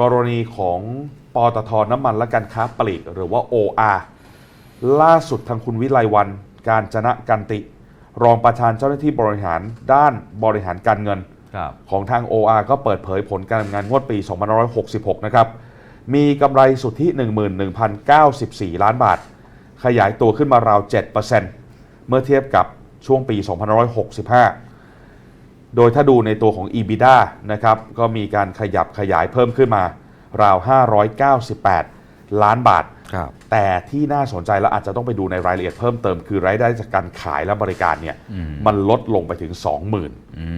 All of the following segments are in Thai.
กรณีของปตทน้ำมันและการค้าปลีกหรือว่า OR ล่าสุดทางคุณวิไลวัน การจนะกันติ รองประธานเจ้าหน้าที่บริหารด้านบริหารการเงินครับของทาง OR ก็เปิดเผยผลการดำเนินงานงวดปี 2566 นะครับ มีกำไรสุทธิ 11,094 ล้านบาท ขยายตัวขึ้นมาราว 7%เมื่อเทียบกับช่วงปี 2565 โดยถ้าดูในตัวของ EBITDA นะครับก็มีการขยับขยายเพิ่มขึ้นมาราว 598 ล้านบาท ครับ แต่ที่น่าสนใจและอาจจะต้องไปดูในรายละเอียดเพิ่มเติมคือรายได้จากการขายและบริการเนี่ยมันลดลงไปถึง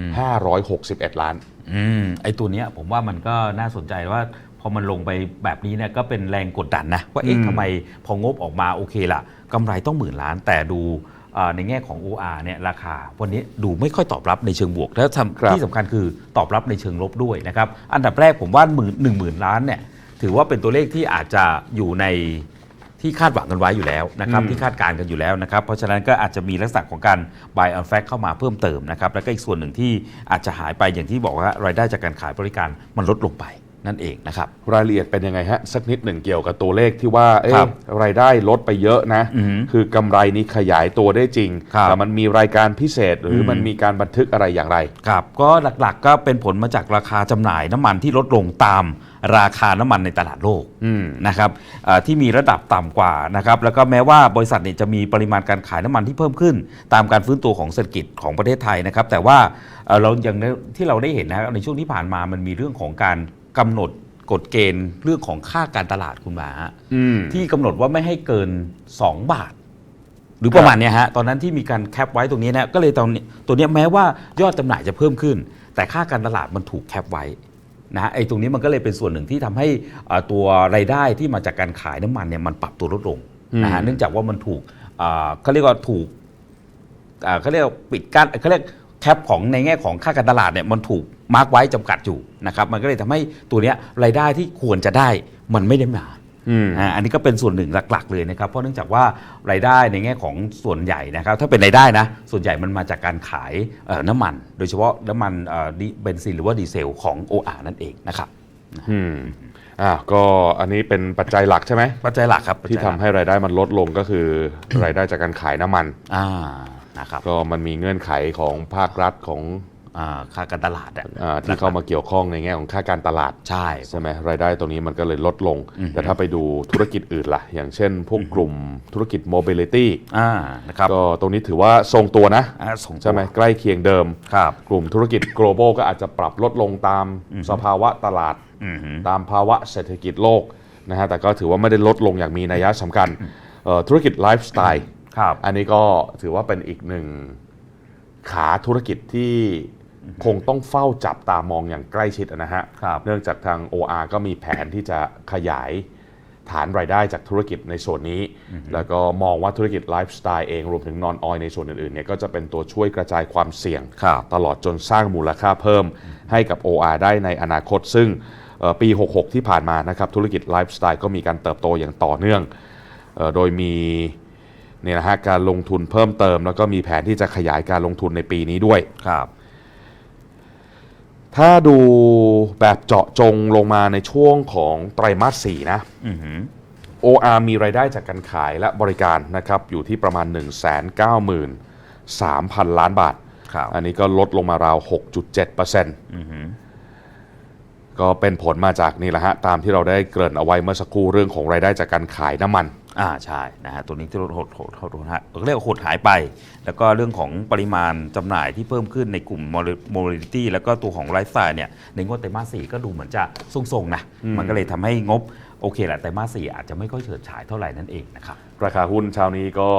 20,561 ล้าน อืมไอตัวเนี้ยผมว่ามันก็น่าสนใจว่าพอมันลงไปแบบนี้เนี่ยก็เป็นแรงกดดันนะ ว่าเอ๊ะอืม ทำไมพองบออกมาโอเคละกำไรต้องหมื่นล้านแต่ดูเอ่อ ในแง่ของ OR เนี่ยราคา วันนี้ดูไม่ค่อยตอบรับในเชิงบวก แล้วทำครับที่สำคัญคือตอบรับในเชิงลบด้วยนะครับอันดับแรกผมว่าหมื่นหนึ่งหมื่นล้านเนี่ยถือว่าเป็นตัวเลขที่อาจจะอยู่ในที่คาดหวังกันไว้อยู่แล้วนะครับอืมที่คาดการณ์กันอยู่แล้วนะครับ เพราะฉะนั้นก็อาจจะมีลักษณะของการ buy on fact เข้ามาเพิ่มเติมนะครับแล้วก็อีกส่วนหนึ่งที่อาจจะหายไปอย่างที่บอกว่ารายได้จากการขายบริการมันลดลงไป นั่นเองนะครับ รายละเอียดเป็นยังไงฮะ สักนิดหนึ่งเกี่ยวกับตัวเลขที่ว่าเอ๊ะครับรายได้ลดไปเยอะนะ อือหือคือกำไรนี้ขยายตัวได้จริง ครับ แต่มันมีรายการพิเศษหรืออมมันมีการบันทึกอะไรอย่างไร ครับก็หลักๆก็เป็นผลมาจากราคาจำหน่ายน้ำมันที่ลดลงตามราคาน้ำมันในตลาดโลกอืม นะครับเอ่อที่มีระดับต่ำกว่านะครับแล้วก็แม้ว่าบริษัทเนี่ยจะมีปริมาณการขายน้ำมันที่เพิ่มขึ้น ตามการฟื้นตัวของเศรษฐกิจของประเทศไทยนะครับแต่ว่าเอ่อเราอย่างที่เราได้เห็นนะครับในช่วงที่ผ่านมามันมีเรื่องของการ กำหนดกฎเกณฑ์เรื่องของค่าการตลาดคุณหมาฮะอืม ที่กำหนดว่าไม่ให้เกิน 2 บาท หรือประมาณเนี้ยฮะตอนนั้นที่มีการแคปไว้ตรงนี้นะก็เลยตอนนี้ตัวเนี้ยแม้ว่ายอดจำหน่ายจะเพิ่มขึ้น แต่ค่าการตลาดมันถูกแคปไว้นะฮะไอ้ตรงนี้มันก็เลยเป็นส่วนหนึ่งที่ทำให้อ่าตัวรายได้ที่มาจากการขายน้ำมันเนี่ยมันปรับตัวลดลงนะฮะอืม เนื่องจากว่ามันถูกอ่าเขาเรียกว่าถูก อ่าเขาเรียกว่าปิดกั้นเขาเรียกแคปของในแง่ของค่าการตลาดเนี่ยมันถูก มาร์กไว้จำกัดอยู่นะครับมันก็เลยทำให้ตัวเนี้ยรายได้ที่ควรจะได้มันไม่ได้มาอืมอ่าอันนี้ก็เป็นส่วนหนึ่งหลักๆเลยนะครับเพราะเนื่องจากว่ารายได้ในแง่ของส่วนใหญ่นะครับถ้าเป็นรายได้นะส่วนใหญ่มันมาจากการขายเอ่อน้ำมัน โดยเฉพาะน้ำมันเอ่อดิเบนซินหรือว่าดีเซลของ OR นั่นเองนะครับอืมอ่าก็อันนี้เป็นปัจจัยหลักใช่ไหมปัจจัยหลักครับที่ทำให้รายได้มันลดลงก็คือรายได้จากการขายน้ำมันอ่านะครับก็มันมีเงื่อนไขของภาครัฐของอ่า ค่าการตลาดอะอาที่เข้ามาเกี่ยวข้องในแง่ของค่าการตลาดใช่ใช่ไหมรายได้ตรงนี้มันก็เลยลดลงอือฮึแต่ถ้าไปดูธุรกิจอื่นล่ะ อย่างเช่น พวกกลุ่มธุรกิจ mobility อ่านะครับก็ตรงนี้ถือว่าทรงตัวนะอ่าส่งตัวใช่ไหมใกล้เคียงเดิมครับกลุ่มธุรกิจ global ก็อาจจะปรับลดลงตามสภาวะตลาดอือหือตามภาวะเศรษฐกิจโลกนะฮะแต่ก็ถือว่าไม่ได้ลดลงอย่างมีนัยสำคัญเอ่อธุรกิจไลฟ์สไตล์ครับอันนี้ก็ถือว่าเป็นอีกหนึ่งขาธุรกิจที่ คงต้องเฝ้าจับตามองอย่างใกล้ชิดนะฮะครับเนื่องจากทาง OR ก็มีแผนที่จะขยายฐานรายได้จากธุรกิจในส่วนนี้ แล้วก็มองว่าธุรกิจไลฟ์สไตล์เองรวมถึงนอนออยในส่วนอื่นๆเนี่ยก็จะเป็นตัวช่วยกระจายความเสี่ยงครับตลอดจนสร้างมูลค่าเพิ่มให้กับ OR ได้ในอนาคต ซึ่งเอ่อปี 66 ที่ผ่านมานะครับธุรกิจไลฟ์สไตล์ก็มีการเติบโตอย่างต่อเนื่องเออโดยมีเนี่ยนะฮะการลงทุนเพิ่มเติม แล้วก็มีแผนที่จะขยายการลงทุนในปีนี้ด้วยครับ ถ้าดูแบบเจาะจงลงมาในช่วงของไตรมาส4นะ อือหือ OR มีรายได้จากการขายและบริการนะครับอยู่ที่ประมาณ 193,000 ล้านบาท ครับ อันนี้ก็ลดลงมาราว 6.7%อือหือ ก็เป็นผลมาจากนี่แหละฮะตามที่เราได้เกริ่นเอาไว้เมื่อสักครู่เรื่องของรายได้จากการขายน้ำมัน อ่าใช่นะฮะตัวนี้ที่ลดหดหดหดหดหายเรียกว่าหดหายไป แล้วก็เรื่องของปริมาณจำหน่ายที่เพิ่มขึ้นในกลุ่มโมบิลิตี้แล้วก็ตัวของไลฟ์สไตล์เนี่ยในงวดไตรมาสสี่ก็ดูเหมือนจะทรงๆนะมันก็เลยทำให้งบ โอเคแหละไตรมาสสี่อาจจะไม่ค่อยเฉิดฉายเท่าไหร่นั่นเองนะครับราคาหุ้นเช้านี้ก็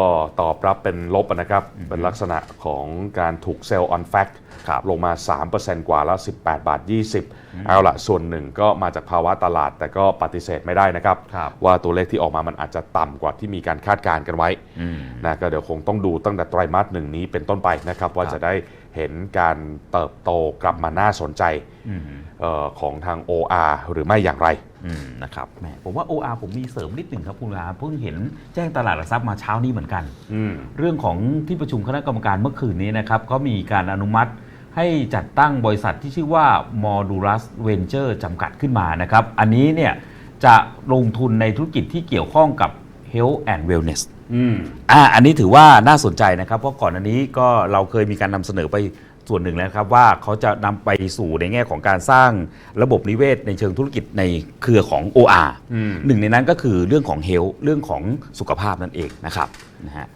ตอบรับเป็นลบนะครับ เป็นลักษณะของการถูกเซลล์ออนแฟกครับลงมา 3%กว่าแล้ว 18 บาท 20 เอาละส่วนหนึ่งก็มาจากภาวะตลาดแต่ก็ปฏิเสธไม่ได้นะครับครับว่าตัวเลขที่ออกมามันอาจจะต่ำกว่าที่มีการคาดการณ์กันไว้อืมนะก็เดี๋ยวคงต้องดูตั้งแต่ไตรมาสหนึ่งนี้เป็นต้นไปนะครับ ว่าครับจะได้เห็นการเติบโตกลับมาน่าสนใจอืมเออ ของทาง OR หรือไม่อย่างไรอืมนะครับแหมผมว่า OR ผมมีเสริมนิดหนึ่งครับคุณอาเพิ่งเห็นแจ้งตลาดหลักทรัพย์มาเช้านี้เหมือนกันอืมเรื่องของที่ประชุมคณะกรรมการเมื่อคืนนี้นะครับก็มีการอนุมัติให้จัดตั้งบริษัทที่ชื่อว่า Modulus Venture จำกัดขึ้นมานะครับ อันนี้เนี่ยจะลงทุนในธุรกิจที่เกี่ยวข้องกับ Health and Wellness อืมอ่าอันนี้ถือว่าน่าสนใจนะครับ เพราะก่อนอันนี้ก็เราเคยมีการนำเสนอไป ส่วนหนึ่งแล้วครับว่าเขาจะนำไปสู่ในแง่ของการสร้างระบบนิเวศ ในเชิงธุรกิจในเครือของ OR อืมหนึ่งในนั้นก็คือเรื่องของ Health เรื่องของสุขภาพนั่นเองนะครับนะฮะ